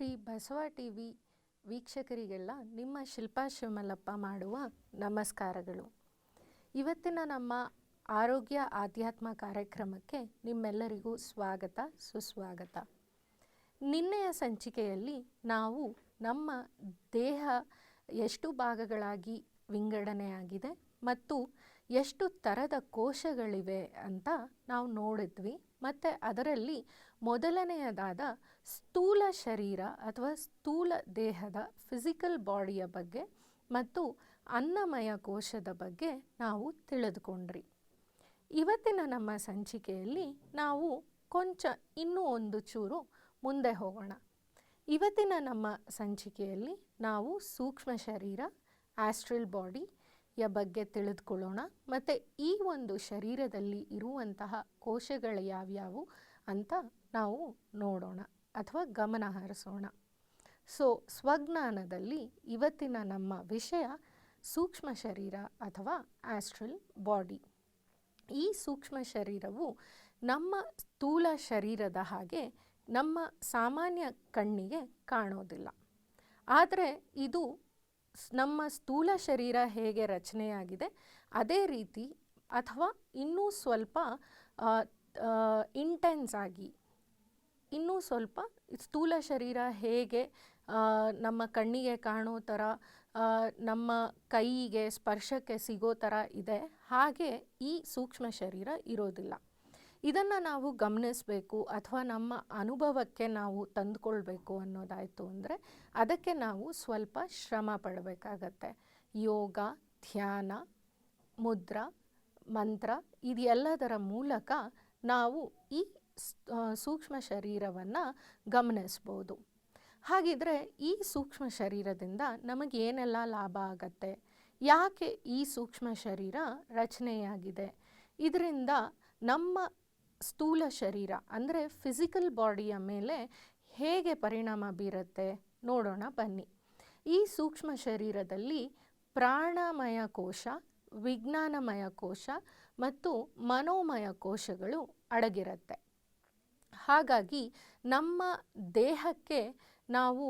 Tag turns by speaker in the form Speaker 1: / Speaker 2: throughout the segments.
Speaker 1: Shri Basava T V ವೀಕ್ಷಕರಿಗೆಲ್ಲ ನಿಮ್ಮ ಶಿಲ್ಪಾ ಶಿವಮಲ್ಲಪ್ಪ ಮಾಡುವ ನಮಸ್ಕಾರಗಳು. ಇವತ್ತಿನ ನಮ್ಮ ಆರೋಗ್ಯ ಆಧ್ಯಾತ್ಮ ಕಾರ್ಯಕ್ರಮಕ್ಕೆ ನಿಮ್ಮೆಲ್ಲರಿಗೂ ಸ್ವಾಗತ, ಸುಸ್ವಾಗತ. ನಿನ್ನೆಯ ಸಂಚಿಕೆಯಲ್ಲಿ ನಾವು ನಮ್ಮ ದೇಹ ಎಷ್ಟು ಭಾಗಗಳಾಗಿ ವಿಂಗಡಣೆಯಾಗಿದೆ ಮತ್ತು ಎಷ್ಟು ಥರದ ಕೋಶಗಳಿವೆ ಅಂತ ನಾವು ನೋಡಿದ್ವಿ. ಮತ್ತು ಅದರಲ್ಲಿ ಮೊದಲನೆಯದಾದ ಸ್ಥೂಲ ಶರೀರ ಅಥವಾ ಸ್ಥೂಲ ದೇಹದ ಫಿಸಿಕಲ್ ಬಾಡಿಯ ಬಗ್ಗೆ ಮತ್ತು ಅನ್ನಮಯ ಕೋಶದ ಬಗ್ಗೆ ನಾವು ತಿಳಿದುಕೊಂಡ್ರಿ. ಇವತ್ತಿನ ನಮ್ಮ ಸಂಚಿಕೆಯಲ್ಲಿ ನಾವು ಕೊಂಚ ಇನ್ನೂ ಒಂದು ಚೂರು ಮುಂದೆ ಹೋಗೋಣ. ಇವತ್ತಿನ ನಮ್ಮ ಸಂಚಿಕೆಯಲ್ಲಿ ನಾವು ಸೂಕ್ಷ್ಮ ಶರೀರ ಆಸ್ಟ್ರಲ್ ಬಾಡಿಯ ಬಗ್ಗೆ ತಿಳಿದುಕೊಳ್ಳೋಣ ಮತ್ತು ಈ ಒಂದು ಶರೀರದಲ್ಲಿ ಇರುವಂತಹ ಕೋಶಗಳು ಯಾವ್ಯಾವು ಅಂತ ನಾವು ನೋಡೋಣ ಅಥವಾ ಗಮನ ಹರಿಸೋಣ. ಸೊ ಸ್ವಜ್ಞಾನದಲ್ಲಿ ಇವತ್ತಿನ ನಮ್ಮ ವಿಷಯ ಸೂಕ್ಷ್ಮ ಶರೀರ ಅಥವಾ ಆಸ್ಟ್ರಲ್ ಬಾಡಿ ಈ ಸೂಕ್ಷ್ಮ ಶರೀರವು ನಮ್ಮ ಸ್ಥೂಲ ಶರೀರದ ಹಾಗೆ ನಮ್ಮ ಸಾಮಾನ್ಯ ಕಣ್ಣಿಗೆ ಕಾಣೋದಿಲ್ಲ. ಆದರೆ ಇದು ನಮ್ಮ ಸ್ಥೂಲ ಶರೀರ ಹೇಗೆ ರಚನೆಯಾಗಿದೆ, ಅದೇ ರೀತಿ ಅಥವಾ ಇನ್ನೂ ಸ್ವಲ್ಪ ಇಂಟೆನ್ಸ್ ಆಗಿ ಇನ್ನೂ ಸ್ವಲ್ಪ ಸ್ಥೂಲ ಶರೀರ ಹೇಗೆ ನಮ್ಮ ಕಣ್ಣಿಗೆ ಕಾಣೋ ಥರ ನಮ್ಮ ಕೈಗೆ ಸ್ಪರ್ಶಕ್ಕೆ ಸಿಗೋ ಥರ ಇದೆ. ಹಾಗೆ ಈ ಸೂಕ್ಷ್ಮ ಶರೀರ ಇರೋದಿಲ್ಲ. ಇದನ್ನು ನಾವು ಗಮನಿಸಬೇಕು ಅಥವಾ ನಮ್ಮ ಅನುಭವಕ್ಕೆ ನಾವು ತಂದುಕೊಳ್ಬೇಕು ಅನ್ನೋದಾಯಿತು ಅಂದರೆ ಅದಕ್ಕೆ ನಾವು ಸ್ವಲ್ಪ ಶ್ರಮ ಪಡಬೇಕಾಗತ್ತೆ. ಯೋಗ, ಧ್ಯಾನ, ಮುದ್ರ, ಮಂತ್ರ ಇದೆಲ್ಲದರ ಮೂಲಕ ನಾವು ಈ ಸೂಕ್ಷ್ಮ ಶರೀರವನ್ನು ಗಮನಿಸ್ಬೋದು. ಹಾಗಿದ್ರೆ ಈ ಸೂಕ್ಷ್ಮ ಶರೀರದಿಂದ ನಮಗೆ ಏನೆಲ್ಲ ಲಾಭ ಆಗತ್ತೆ? ಯಾಕೆ ಈ ಸೂಕ್ಷ್ಮ ಶರೀರ ರಚನೆಯಾಗಿದೆ? ಇದರಿಂದ ನಮ್ಮ ಸ್ಥೂಲ ಶರೀರ, ಅಂದರೆ ಫಿಸಿಕಲ್ ಬಾಡಿಯ ಮೇಲೆ ಹೇಗೆ ಪರಿಣಾಮ ಬೀರುತ್ತೆ ನೋಡೋಣ ಬನ್ನಿ. ಈ ಸೂಕ್ಷ್ಮ ಶರೀರದಲ್ಲಿ ಪ್ರಾಣಮಯ ಕೋಶ, ವಿಜ್ಞಾನಮಯ ಕೋಶ ಮತ್ತು ಮನೋಮಯ ಕೋಶಗಳು ಅಡಗಿರುತ್ತೆ. ಹಾಗಾಗಿ ನಮ್ಮ ದೇಹಕ್ಕೆ ನಾವು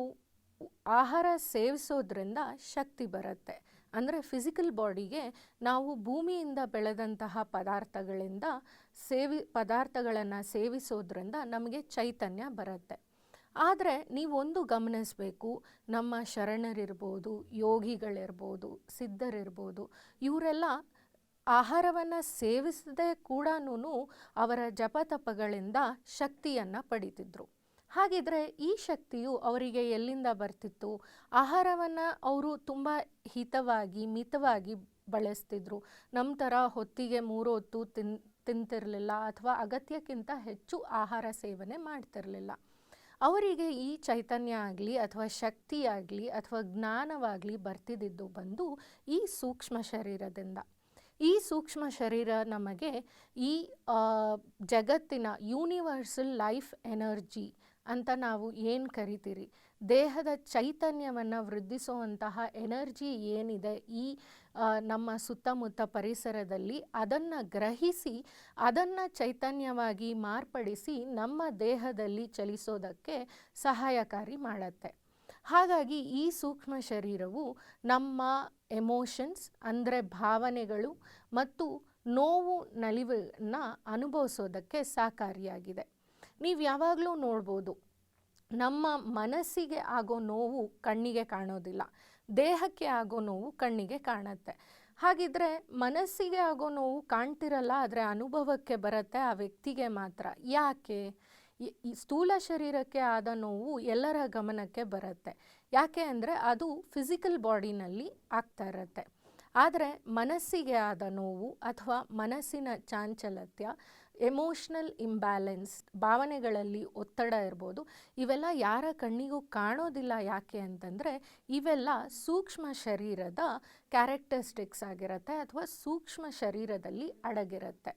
Speaker 1: ಆಹಾರ ಸೇವಿಸೋದ್ರಿಂದ ಶಕ್ತಿ ಬರುತ್ತೆ. ಅಂದರೆ ಫಿಸಿಕಲ್ ಬಾಡಿಗೆ ನಾವು ಭೂಮಿಯಿಂದ ಬೆಳೆದಂತಹ ಪದಾರ್ಥಗಳಿಂದ ಸೇವಿ, ಪದಾರ್ಥಗಳನ್ನು ಸೇವಿಸೋದ್ರಿಂದ ನಮಗೆ ಚೈತನ್ಯ ಬರುತ್ತೆ. ಆದರೆ ನೀವೊಂದು ಗಮನಿಸಬೇಕು, ನಮ್ಮ ಶರಣರಿರ್ಬೋದು, ಯೋಗಿಗಳಿರ್ಬೋದು, ಸಿದ್ಧರಿರ್ಬೋದು, ಇವರೆಲ್ಲ ಆಹಾರವನ್ನು ಸೇವಿಸದೆ ಕೂಡ ಅವರ ಜಪತಪಗಳಿಂದ ಶಕ್ತಿಯನ್ನು ಪಡಿತಿದ್ರು. ಹಾಗಿದ್ರೆ ಈ ಶಕ್ತಿಯು ಅವರಿಗೆ ಎಲ್ಲಿಂದ ಬರ್ತಿತ್ತು? ಆಹಾರವನ್ನು ಅವರು ತುಂಬ ಹಿತವಾಗಿ, ಮಿತವಾಗಿ ಬಳಸ್ತಿದ್ರು. ನಮ್ಮ ಥರ ಹೊತ್ತಿಗೆ ಮೂರು ಹೊತ್ತು ತಿನ್, ತಿಂತಿರಲಿಲ್ಲ ಅಥವಾ ಅಗತ್ಯಕ್ಕಿಂತ ಹೆಚ್ಚು ಆಹಾರ ಸೇವನೆ ಮಾಡ್ತಿರಲಿಲ್ಲ. ಅವರಿಗೆ ಈ ಚೈತನ್ಯ ಆಗಲಿ ಅಥವಾ ಶಕ್ತಿ ಆಗಲಿ ಅಥವಾ ಜ್ಞಾನವಾಗಲಿ ಬರ್ತಿದ್ದಿದ್ದು ಬಂದು ಈ ಸೂಕ್ಷ್ಮ ಶರೀರದಿಂದ. ಈ ಸೂಕ್ಷ್ಮ ಶರೀರ ನಮಗೆ ಈ ಜಗತ್ತಿನ ಯೂನಿವರ್ಸಲ್ ಲೈಫ್ ಎನರ್ಜಿ ಅಂತ ನಾವು ಏನು ಕರಿತೀರಿ? ದೇಹದ ಚೈತನ್ಯವನ್ನು ವೃದ್ಧಿಸುವಂತಹ ಎನರ್ಜಿ ಏನಿದೆ ಈ ನಮ್ಮ ಸುತ್ತಮುತ್ತ ಪರಿಸರದಲ್ಲಿ ಅದನ್ನು ಗ್ರಹಿಸಿ, ಅದನ್ನು ಚೈತನ್ಯವಾಗಿ ಮಾರ್ಪಡಿಸಿ ನಮ್ಮ ದೇಹದಲ್ಲಿ ಚಲಿಸೋದಕ್ಕೆ ಸಹಾಯಕಾರಿ ಮಾಡುತ್ತೆ. ಹಾಗಾಗಿ ಈ ಸೂಕ್ಷ್ಮ ಶರೀರವು ನಮ್ಮ ಎಮೋಷನ್ಸ್ ಅಂದರೆ ಭಾವನೆಗಳು ಮತ್ತು ನೋವು, ನಲಿವನ್ನು ಅನುಭವಿಸೋದಕ್ಕೆ ಸಹಕಾರಿಯಾಗಿದೆ. ನೀವು ಯಾವಾಗಲೂ ನೋಡ್ಬೋದು, ನಮ್ಮ ಮನಸ್ಸಿಗೆ ಆಗೋ ನೋವು ಕಣ್ಣಿಗೆ ಕಾಣೋದಿಲ್ಲ. ದೇಹಕ್ಕೆ ಆಗೋ ನೋವು ಕಣ್ಣಿಗೆ ಕಾಣುತ್ತೆ. ಹಾಗಿದ್ರೆ ಮನಸ್ಸಿಗೆ ಆಗೋ ನೋವು ಕಾಣ್ತಿರಲ್ಲ, ಆದರೆ ಅನುಭವಕ್ಕೆ ಬರುತ್ತೆ ಆ ವ್ಯಕ್ತಿಗೆ ಮಾತ್ರ. ಯಾಕೆ? ಸ್ಥೂಲ ಶರೀರಕ್ಕೆ ಆದ ನೋವು ಎಲ್ಲರ ಗಮನಕ್ಕೆ ಬರುತ್ತೆ. ಯಾಕೆ ಅಂದರೆ ಅದು ಫಿಸಿಕಲ್ ಬಾಡಿನಲ್ಲಿ ಆಗ್ತಾ ಇರುತ್ತೆ. ಆದರೆ ಮನಸ್ಸಿಗೆ ಆದ ನೋವು ಅಥವಾ ಮನಸ್ಸಿನ ಚಾಂಚಲತ್ಯ ಎಮೋಷ್ನಲ್ ಇಂಬ್ಯಾಲೆನ್ಸ್ ಭಾವನೆಗಳಲ್ಲಿ ಒತ್ತಡ ಇರ್ಬೋದು, ಇವೆಲ್ಲ ಯಾರ ಕಣ್ಣಿಗೂ ಕಾಣೋದಿಲ್ಲ ಯಾಕೆ ಅಂತಂದರೆ ಇವೆಲ್ಲ ಸೂಕ್ಷ್ಮ ಶರೀರದ ಕ್ಯಾರೆಕ್ಟರಿಸ್ಟಿಕ್ಸ್ ಆಗಿರುತ್ತೆ ಅಥವಾ ಸೂಕ್ಷ್ಮ ಶರೀರದಲ್ಲಿ ಅಡಗಿರುತ್ತೆ.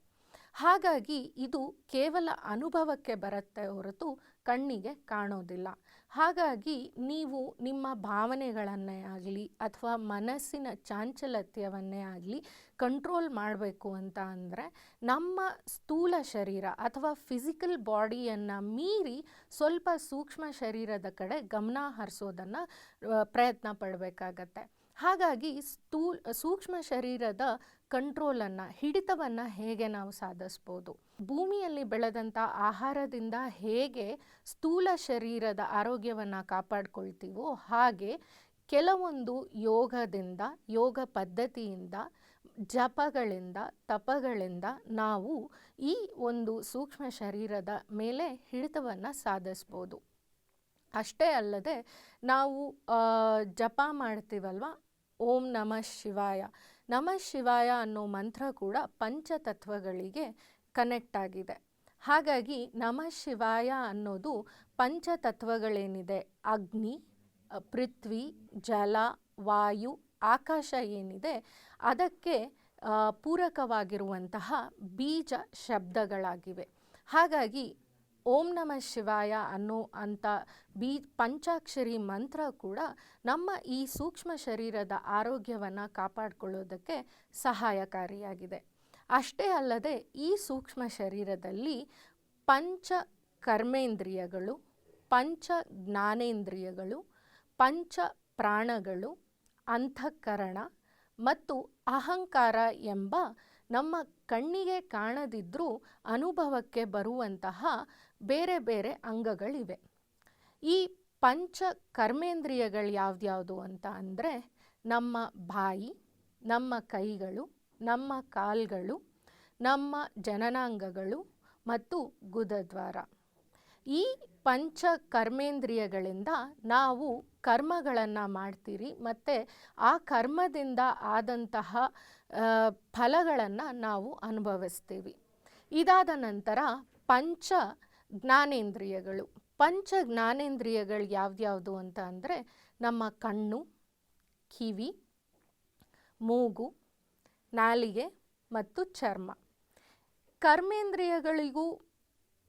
Speaker 1: ಹಾಗಾಗಿ ಇದು ಕೇವಲ ಅನುಭವಕ್ಕೆ ಬರುತ್ತೆ ಹೊರತು ಕಣ್ಣಿಗೆ ಕಾಣೋದಿಲ್ಲ. ಹಾಗಾಗಿ ನೀವು ನಿಮ್ಮ ಭಾವನೆಗಳನ್ನೇ ಆಗಲಿ ಅಥವಾ ಮನಸ್ಸಿನ ಚಾಂಚಲತ್ಯವನ್ನೇ ಆಗಲಿ ಕಂಟ್ರೋಲ್ ಮಾಡಬೇಕು ಅಂತ ಅಂದರೆ ನಮ್ಮ ಸ್ಥೂಲ ಶರೀರ ಅಥವಾ ಫಿಸಿಕಲ್ ಬಾಡಿಯನ್ನು ಮೀರಿ ಸ್ವಲ್ಪ ಸೂಕ್ಷ್ಮ ಶರೀರದ ಕಡೆ ಗಮನ ಹರಿಸೋದನ್ನು ಪ್ರಯತ್ನ ಪಡಬೇಕಾಗತ್ತೆ. ಹಾಗಾಗಿ ಸ್ಥೂಲ್ ಸೂಕ್ಷ್ಮ ಶರೀರದ ಕಂಟ್ರೋಲನ್ನು, ಹಿಡಿತವನ್ನು ಹೇಗೆ ನಾವು ಸಾಧಿಸ್ಬೋದು? ಭೂಮಿಯಲ್ಲಿ ಬೆಳೆದಂಥ ಆಹಾರದಿಂದ ಹೇಗೆ ಸ್ಥೂಲ ಶರೀರದ ಆರೋಗ್ಯವನ್ನು ಕಾಪಾಡಿಕೊಳ್ತೀವೋ ಹಾಗೆ ಕೆಲವೊಂದು ಯೋಗದಿಂದ, ಯೋಗ ಪದ್ಧತಿಯಿಂದ, ಜಪಗಳಿಂದ, ತಪಗಳಿಂದ ನಾವು ಈ ಒಂದು ಸೂಕ್ಷ್ಮ ಶರೀರದ ಮೇಲೆ ಹಿಡಿತವನ್ನು ಸಾಧಿಸ್ಬೋದು. ಅಷ್ಟೇ ಅಲ್ಲದೆ ನಾವು ಜಪ ಮಾಡ್ತೀವಲ್ವ? ಓಂ ನಮಃ ಶಿವಾಯ. ನಮಃ ಶಿವಾಯ ಅನ್ನೋ ಮಂತ್ರ ಕೂಡ ಪಂಚತತ್ವಗಳಿಗೆ ಕನೆಕ್ಟ್ ಆಗಿದೆ. ಹಾಗಾಗಿ ನಮಃ ಶಿವಾಯ ಅನ್ನೋದು ಪಂಚತತ್ವಗಳೇನಿದೆ? ಅಗ್ನಿ, ಪೃಥ್ವಿ, ಜಲ, ವಾಯು, ಆಕಾಶ ಏನಿದೆ? ಅದಕ್ಕೆ ಪೂರಕವಾಗಿರುವಂತಹ ಬೀಜ ಶಬ್ದಗಳಾಗಿವೆ. ಹಾಗಾಗಿ ಓಂ ನಮಃ ಶಿವಾಯ ಅನ್ನೋ ಅಂಥ ಬೀ ಪಂಚಾಕ್ಷರಿ ಮಂತ್ರ ಕೂಡ ನಮ್ಮ ಈ ಸೂಕ್ಷ್ಮ ಶರೀರದ ಆರೋಗ್ಯವನ್ನು ಕಾಪಾಡಿಕೊಳ್ಳೋದಕ್ಕೆ ಸಹಾಯಕಾರಿಯಾಗಿದೆ. ಅಷ್ಟೇ ಅಲ್ಲದೆ ಈ ಸೂಕ್ಷ್ಮ ಶರೀರದಲ್ಲಿ ಪಂಚ ಕರ್ಮೇಂದ್ರಿಯಗಳು, ಪಂಚ ಜ್ಞಾನೇಂದ್ರಿಯಗಳು, ಪಂಚ ಪ್ರಾಣಗಳು ಅಂತಃಕರಣ ಮತ್ತು ಅಹಂಕಾರ ಎಂಬ ನಮ್ಮ ಕಣ್ಣಿಗೆ ಕಾಣದಿದ್ದರೂ ಅನುಭವಕ್ಕೆ ಬರುವಂತಹ ಬೇರೆ ಬೇರೆ ಅಂಗಗಳಿವೆ. ಈ ಪಂಚ ಕರ್ಮೇಂದ್ರಿಯಗಳು ಯಾವ್ದ್ಯಾವುದು ಅಂತ ಅಂದರೆ ನಮ್ಮ ಬಾಯಿ, ನಮ್ಮ ಕೈಗಳು, ನಮ್ಮ ಕಾಲ್ಗಳು, ನಮ್ಮ ಜನನಾಂಗಗಳು ಮತ್ತು ಗುದದ್ವಾರ. ಈ ಪಂಚ ಕರ್ಮೇಂದ್ರಿಯಗಳಿಂದ ನಾವು ಕರ್ಮಗಳನ್ನು ಮಾಡ್ತೀರಿ ಮತ್ತು ಆ ಕರ್ಮದಿಂದ ಆದಂತಹ ಫಲಗಳನ್ನು ನಾವು ಅನುಭವಿಸ್ತೀವಿ. ಇದಾದ ನಂತರ ಪಂಚ ಜ್ಞಾನೇಂದ್ರಿಯಗಳು. ಪಂಚ ಜ್ಞಾನೇಂದ್ರಿಯಗಳು ಯಾವ್ದ್ಯಾವುದು ಅಂತ ಅಂದರೆ ನಮ್ಮ ಕಣ್ಣು, ಕಿವಿ, ಮೂಗು, ನಾಲಿಗೆ ಮತ್ತು ಚರ್ಮ. ಕರ್ಮೇಂದ್ರಿಯಗಳಿಗೂ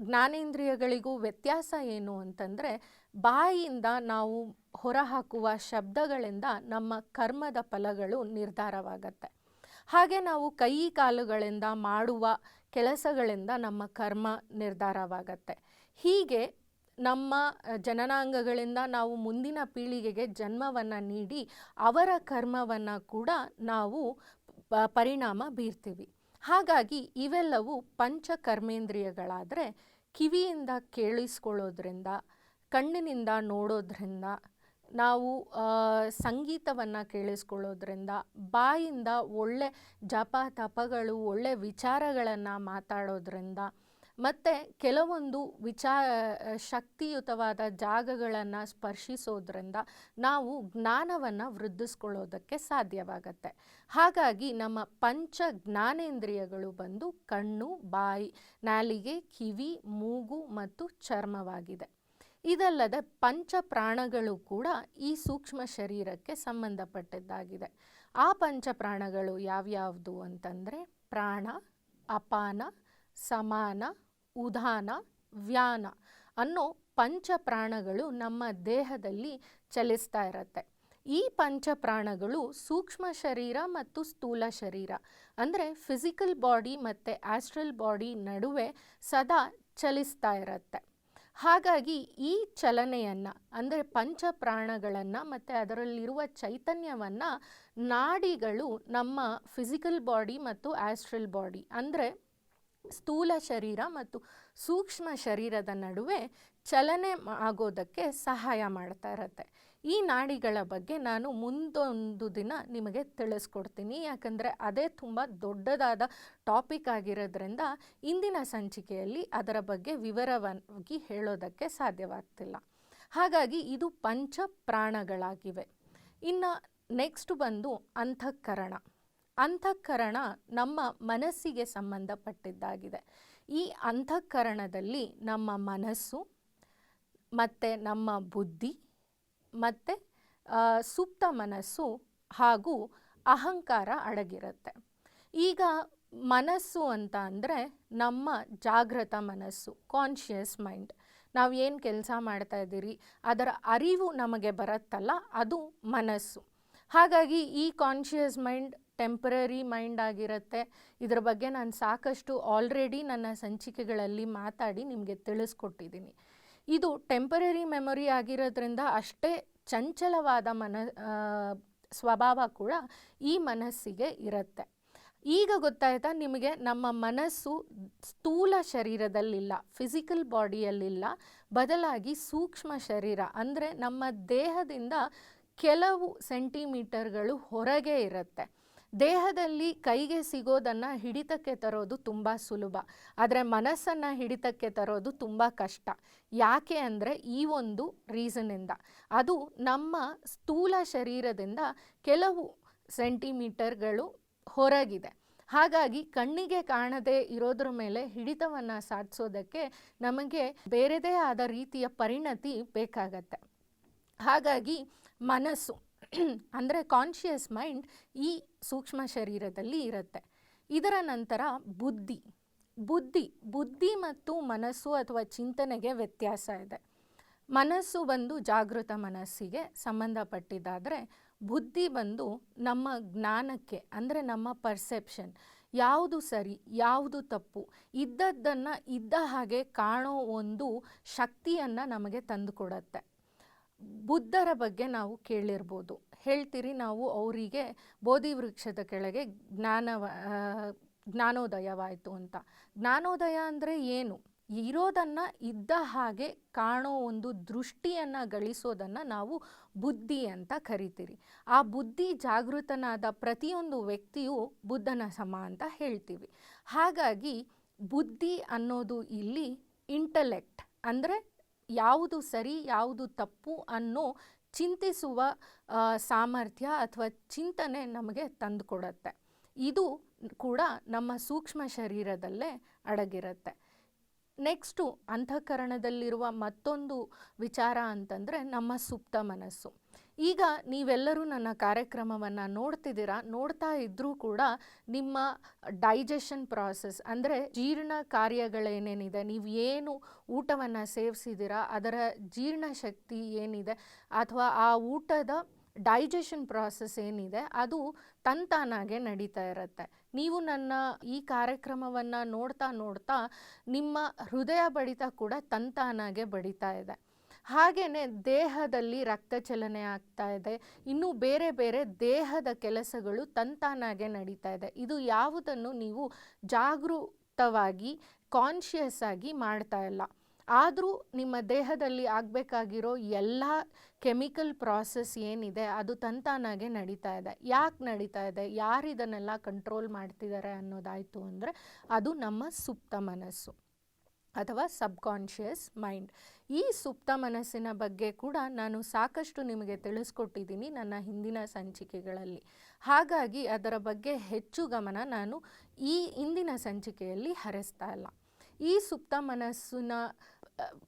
Speaker 1: ಜ್ಞಾನೇಂದ್ರಿಯಗಳಿಗೂ ವ್ಯತ್ಯಾಸ ಏನು ಅಂತಂದರೆ ಬಾಯಿಯಿಂದ ನಾವು ಹೊರಹಾಕುವ ಶಬ್ದಗಳಿಂದ ನಮ್ಮ ಕರ್ಮದ ಫಲಗಳು ನಿರ್ಧಾರವಾಗತ್ತೆ. ಹಾಗೆ ನಾವು ಕೈ ಕಾಲುಗಳಿಂದ ಮಾಡುವ ಕೆಲಸಗಳಿಂದ ನಮ್ಮ ಕರ್ಮ ನಿರ್ಧಾರವಾಗತ್ತೆ. ಹೀಗೆ ನಮ್ಮ ಜನನಾಂಗಗಳಿಂದ ನಾವು ಮುಂದಿನ ಪೀಳಿಗೆಗೆ ಜನ್ಮವನ್ನು ನೀಡಿ ಅವರ ಕರ್ಮವನ್ನು ಕೂಡ ನಾವು ಪರಿಣಾಮ ಬೀರ್ತೀವಿ. ಹಾಗಾಗಿ ಇವೆಲ್ಲವೂ ಪಂಚಕರ್ಮೇಂದ್ರಿಯಗಳಾದರೆ ಕಿವಿಯಿಂದ ಕೇಳಿಸ್ಕೊಳ್ಳೋದ್ರಿಂದ, ಕಣ್ಣಿನಿಂದ ನೋಡೋದ್ರಿಂದ ನಾವು ಸಂಗೀತವನ್ನು ಕೇಳಿಸ್ಕೊಳ್ಳೋದ್ರಿಂದ ಬಾಯಿಂದ ಒಳ್ಳೆ ಜಪ ತಪಗಳು ಒಳ್ಳೆ ವಿಚಾರಗಳನ್ನು ಮಾತಾಡೋದ್ರಿಂದ ಮತ್ತು ಕೆಲವೊಂದು ವಿಚಾ, ಶಕ್ತಿಯುತವಾದ ಜಾಗಗಳನ್ನು ಸ್ಪರ್ಶಿಸೋದ್ರಿಂದ ನಾವು ಜ್ಞಾನವನ್ನು ವೃದ್ಧಿಸ್ಕೊಳ್ಳೋದಕ್ಕೆ ಸಾಧ್ಯವಾಗತ್ತೆ. ಹಾಗಾಗಿ ನಮ್ಮ ಪಂಚ ಜ್ಞಾನೇಂದ್ರಿಯಗಳು ಬಂದು ಕಣ್ಣು, ಬಾಯಿ, ನಾಲಿಗೆ, ಕಿವಿ, ಮೂಗು ಮತ್ತು ಚರ್ಮವಾಗಿದೆ. ಇದಲ್ಲದೆ ಪಂಚ ಪ್ರಾಣಗಳು ಕೂಡ ಈ ಸೂಕ್ಷ್ಮ ಶರೀರಕ್ಕೆ ಸಂಬಂಧಪಟ್ಟದ್ದಾಗಿದೆ. ಆ ಪಂಚ ಪ್ರಾಣಗಳು ಯಾವ್ಯಾವುದು ಅಂತಂದರೆ ಪ್ರಾಣ, ಅಪಾನ, ಸಮಾನ, ಉದಾನ, ವ್ಯಾನ ಅನ್ನೋ ಪಂಚ ಪ್ರಾಣಗಳು ನಮ್ಮ ದೇಹದಲ್ಲಿ ಚಲಿಸ್ತಾ ಇರತ್ತೆ. ಈ ಪಂಚ ಪ್ರಾಣಗಳು ಸೂಕ್ಷ್ಮ ಶರೀರ ಮತ್ತು ಸ್ಥೂಲ ಶರೀರ ಅಂದರೆ ಫಿಸಿಕಲ್ ಬಾಡಿ ಮತ್ತು ಆಸ್ಟ್ರಲ್ ಬಾಡಿ ನಡುವೆ ಸದಾ ಚಲಿಸ್ತಾ ಇರತ್ತೆ. ಹಾಗಾಗಿ ಈ ಚಲನೆಯನ್ನು, ಅಂದರೆ ಪಂಚ ಪ್ರಾಣಗಳನ್ನು ಮತ್ತು ಅದರಲ್ಲಿರುವ ಚೈತನ್ಯವನ್ನು ನಾಡಿಗಳು ನಮ್ಮ ಫಿಸಿಕಲ್ ಬಾಡಿ ಮತ್ತು ಆಸ್ಟ್ರಲ್ ಬಾಡಿ ಅಂದರೆ ಸ್ಥೂಲ ಶರೀರ ಮತ್ತು ಸೂಕ್ಷ್ಮ ಶರೀರದ ನಡುವೆ ಚಲನೆ ಆಗೋದಕ್ಕೆ ಸಹಾಯ ಮಾಡ್ತಾ ಇರತ್ತೆ. ಈ ನಾಡಿಗಳ ಬಗ್ಗೆ ನಾನು ಮುಂದೊಂದು ದಿನ ನಿಮಗೆ ತಿಳಿಸ್ಕೊಡ್ತೀನಿ. ಯಾಕಂದರೆ ಅದೇ ತುಂಬ ದೊಡ್ಡದಾದ ಟಾಪಿಕ್ ಆಗಿರೋದ್ರಿಂದ ಇಂದಿನ ಸಂಚಿಕೆಯಲ್ಲಿ ಅದರ ಬಗ್ಗೆ ವಿವರವಾಗಿ ಹೇಳೋದಕ್ಕೆ ಸಾಧ್ಯವಾಗ್ತಿಲ್ಲ. ಹಾಗಾಗಿ ಇದು ಪಂಚ ಪ್ರಾಣಗಳಾಗಿವೆ ಇನ್ನು ನೆಕ್ಸ್ಟ್ ಬಂದು ಅಂತಃಕರಣ. ಅಂತಃಕರಣ ನಮ್ಮ ಮನಸ್ಸಿಗೆ ಸಂಬಂಧಪಟ್ಟಿದ್ದಾಗಿದೆ. ಈ ಅಂತಃಕರಣದಲ್ಲಿ ನಮ್ಮ ಮನಸ್ಸು ಮತ್ತು ನಮ್ಮ ಬುದ್ಧಿ ಮತ್ತು ಸುಪ್ತ ಮನಸ್ಸು ಹಾಗೂ ಅಹಂಕಾರ ಅಡಗಿರುತ್ತೆ. ಈಗ ಮನಸ್ಸು ಅಂತ ಅಂದರೆ ನಮ್ಮ ಜಾಗೃತ ಮನಸ್ಸು ಕಾನ್ಷಿಯಸ್ ಮೈಂಡ್ ನಾವು ಏನು ಕೆಲಸ ಮಾಡ್ತಾ ಇದ್ದೀರಿ, ಅದರ ಅರಿವು ನಮಗೆ ಬರುತ್ತಲ್ಲ, ಅದು ಮನಸ್ಸು. ಹಾಗಾಗಿ ಈ ಕಾನ್ಷಿಯಸ್ ಮೈಂಡ್ ಟೆಂಪ್ರರಿ ಮೈಂಡ್ ಆಗಿರುತ್ತೆ. ಇದರ ಬಗ್ಗೆ ನಾನು ಸಾಕಷ್ಟು ಆಲ್ರೆಡಿ ನನ್ನ ಸಂಚಿಕೆಗಳಲ್ಲಿ ಮಾತಾಡಿ ನಿಮಗೆ ತಿಳಿಸ್ಕೊಟ್ಟಿದ್ದೀನಿ. ಇದು ಟೆಂಪರರಿ ಮೆಮೊರಿ ಆಗಿರೋದ್ರಿಂದ ಅಷ್ಟೇ ಚಂಚಲವಾದ ಮನ ಸ್ವಭಾವ ಕೂಡ ಈ ಮನಸ್ಸಿಗೆ ಇರುತ್ತೆ. ಈಗ ಗೊತ್ತಾಯ್ತಾ ನಿಮಗೆ ನಮ್ಮ ಮನಸ್ಸು ಸ್ಥೂಲ ಶರೀರದಲ್ಲಿಲ್ಲ ಫಿಸಿಕಲ್ ಬಾಡಿಯಲ್ಲಿಲ್ಲ ಬದಲಾಗಿ ಸೂಕ್ಷ್ಮ ಶರೀರ ಅಂದರೆ ನಮ್ಮ ದೇಹದಿಂದ ಕೆಲವು ಸೆಂಟಿಮೀಟರ್ಗಳು ಹೊರಗೆ ಇರುತ್ತೆ. ದೇಹದಲ್ಲಿ ಕೈಗೆ ಸಿಗೋದನ್ನು ಹಿಡಿತಕ್ಕೆ ತರೋದು ತುಂಬ ಸುಲಭ. ಆದರೆ ಮನಸ್ಸನ್ನು ಹಿಡಿತಕ್ಕೆ ತರೋದು ತುಂಬ ಕಷ್ಟ. ಯಾಕೆ ಅಂದರೆ ಈ ಒಂದು ರೀಸನಿಂದ ಅದು ನಮ್ಮ ಸ್ಥೂಲ ಶರೀರದಿಂದ ಕೆಲವು ಸೆಂಟಿಮೀಟರ್ಗಳು ಹೊರಗಿದೆ. ಹಾಗಾಗಿ ಕಣ್ಣಿಗೆ ಕಾಣದೇ ಇರೋದ್ರ ಮೇಲೆ ಹಿಡಿತವನ್ನು ಸಾಧಿಸೋದಕ್ಕೆ ನಮಗೆ ಬೇರೆದೇ ಆದ ರೀತಿಯ ಪರಿಣತಿ ಬೇಕಾಗತ್ತೆ. ಹಾಗಾಗಿ ಮನಸ್ಸು ಅಂದರೆ ಕಾನ್ಷಿಯಸ್ ಮೈಂಡ್ ಈ ಸೂಕ್ಷ್ಮ ಶರೀರದಲ್ಲಿ ಇರುತ್ತೆ. ಇದರ ನಂತರ ಬುದ್ಧಿ. ಬುದ್ಧಿ ಬುದ್ಧಿ ಮತ್ತು ಮನಸ್ಸು ಅಥವಾ ಚಿಂತನೆಗೆ ವ್ಯತ್ಯಾಸ ಇದೆ. ಮನಸ್ಸು ಬಂದು ಜಾಗೃತ ಮನಸ್ಸಿಗೆ ಸಂಬಂಧಪಟ್ಟಿದ್ದಾದರೆ ಬುದ್ಧಿ ಬಂದು ನಮ್ಮ ಜ್ಞಾನಕ್ಕೆ, ಅಂದರೆ ನಮ್ಮ ಪರ್ಸೆಪ್ಷನ್ ಯಾವುದು ಸರಿ, ಯಾವುದು ತಪ್ಪು, ಇದ್ದದ್ದನ್ನು ಇದ್ದ ಹಾಗೆ ಕಾಣೋ ಒಂದು ಶಕ್ತಿಯನ್ನು ನಮಗೆ ತಂದುಕೊಡತ್ತೆ. ಬುದ್ಧರ ಬಗ್ಗೆ ನಾವು ಕೇಳಿರ್ಬೋದು. ಹೇಳ್ತೀರಿ ನಾವು ಅವರಿಗೆ ಬೋಧಿ ವೃಕ್ಷದ ಕೆಳಗೆ ಜ್ಞಾನವ ಆ, ಜ್ಞಾನೋದಯವಾಯಿತು ಅಂತ. ಜ್ಞಾನೋದಯ ಅಂದರೆ ಏನು? ಇರೋದನ್ನು ಇದ್ದ ಹಾಗೆ ಕಾಣೋ ಒಂದು ದೃಷ್ಟಿಯನ್ನು ಗಳಿಸೋದನ್ನು ನಾವು ಬುದ್ಧಿ ಅಂತ ಕರಿತೀರಿ. ಆ ಬುದ್ಧಿ ಜಾಗೃತನಾದ ಪ್ರತಿಯೊಂದು ವ್ಯಕ್ತಿಯು ಬುದ್ಧನ ಸಮ ಅಂತ ಹೇಳ್ತೀವಿ. ಹಾಗಾಗಿ ಬುದ್ಧಿ ಅನ್ನೋದು ಇಲ್ಲಿ ಇಂಟಲೆಕ್ಟ್ ಅಂದರೆ ಯಾವುದು ಸರಿ, ಯಾವುದು ತಪ್ಪು ಅನ್ನೋ ಚಿಂತಿಸುವ ಸಾಮರ್ಥ್ಯ ಅಥವಾ ಚಿಂತನೆ ನಮಗೆ ತಂದುಕೊಡತ್ತೆ. ಇದು ಕೂಡ ನಮ್ಮ ಸೂಕ್ಷ್ಮ ಶರೀರದಲ್ಲೇ ಅಡಗಿರುತ್ತೆ. ನೆಕ್ಸ್ಟು ಅಂತಃಕರಣದಲ್ಲಿರುವ ಮತ್ತೊಂದು ವಿಚಾರ ಅಂತಂದರೆ ನಮ್ಮ ಸುಪ್ತ ಮನಸ್ಸು. ಈಗ ನೀವೆಲ್ಲರೂ ನನ್ನ ಕಾರ್ಯಕ್ರಮವನ್ನು ನೋಡ್ತಿದ್ದೀರಾ? ನೋಡ್ತಾ ಇದ್ದರೂ ಕೂಡ ನಿಮ್ಮ ಡೈಜೆಷನ್ ಪ್ರಾಸೆಸ್ ಅಂದರೆ ಜೀರ್ಣ ಕಾರ್ಯಗಳೇನೇನಿದೆ, ನೀವು ಏನು ಊಟವನ್ನು ಸೇವಿಸಿದ್ದೀರಾ, ಅದರ ಜೀರ್ಣಶಕ್ತಿ ಏನಿದೆ, ಅಥವಾ ಆ ಊಟದ ಡೈಜೆಷನ್ ಪ್ರಾಸೆಸ್ ಏನಿದೆ, ಅದು ತಂತಾನಾಗೆ ನಡೀತಾ ಇರುತ್ತೆ. ನೀವು ನನ್ನ ಈ ಕಾರ್ಯಕ್ರಮವನ್ನು ನೋಡ್ತಾ ನೋಡ್ತಾ ನಿಮ್ಮ ಹೃದಯ ಬಡಿತ ಕೂಡ ತಂತಾನಾಗೆ ಬಡಿತಾ ಇದೆ. ಹಾಗೆಯೇ ದೇಹದಲ್ಲಿ ರಕ್ತ ಚಲನೆ ಆಗ್ತಾ ಇದೆ. ಇನ್ನೂ ಬೇರೆ ಬೇರೆ ದೇಹದ ಕೆಲಸಗಳು ತಂತಾನಾಗೆ ನಡೀತಾ ಇದೆ. ಇದು ಯಾವುದನ್ನು ನೀವು ಜಾಗೃತವಾಗಿ ಕಾನ್ಷಿಯಸ್ ಆಗಿ ಮಾಡ್ತಾ ಇಲ್ಲ. ಆದರೂ ನಿಮ್ಮ ದೇಹದಲ್ಲಿ ಆಗಬೇಕಾಗಿರೋ ಎಲ್ಲ ಕೆಮಿಕಲ್ ಪ್ರಾಸೆಸ್ ಏನಿದೆ, ಅದು ತಂತಾನಾಗೆ ನಡೀತಾ ಇದೆ. ಯಾಕೆ ನಡೀತಾ ಇದೆ? ಯಾರು ಇದನ್ನೆಲ್ಲ ಕಂಟ್ರೋಲ್ ಮಾಡ್ತಿದ್ದಾರೆ ಅನ್ನೋದಾಯಿತು ಅಂದರೆ ಅದು ನಮ್ಮ ಸುಪ್ತ ಮನಸ್ಸು. ಅಥವಾ ಸಬ್ಕಾನ್ಷಿಯಸ್ ಮೈಂಡ್. ಈ ಸುಪ್ತ ಮನಸ್ಸಿನ ಬಗ್ಗೆ ಕೂಡ ನಾನು ಸಾಕಷ್ಟು ನಿಮಗೆ ತಿಳಿಸ್ಕೊಟ್ಟಿದ್ದೀನಿ ನನ್ನ ಹಿಂದಿನ ಸಂಚಿಕೆಗಳಲ್ಲಿ. ಹಾಗಾಗಿ ಅದರ ಬಗ್ಗೆ ಹೆಚ್ಚು ಗಮನ ನಾನು ಈ ಇಂದಿನ ಸಂಚಿಕೆಯಲ್ಲಿ ಹರಿಸ್ತಾ ಇಲ್ಲ. ಈ ಸುಪ್ತ ಮನಸ್ಸಿನ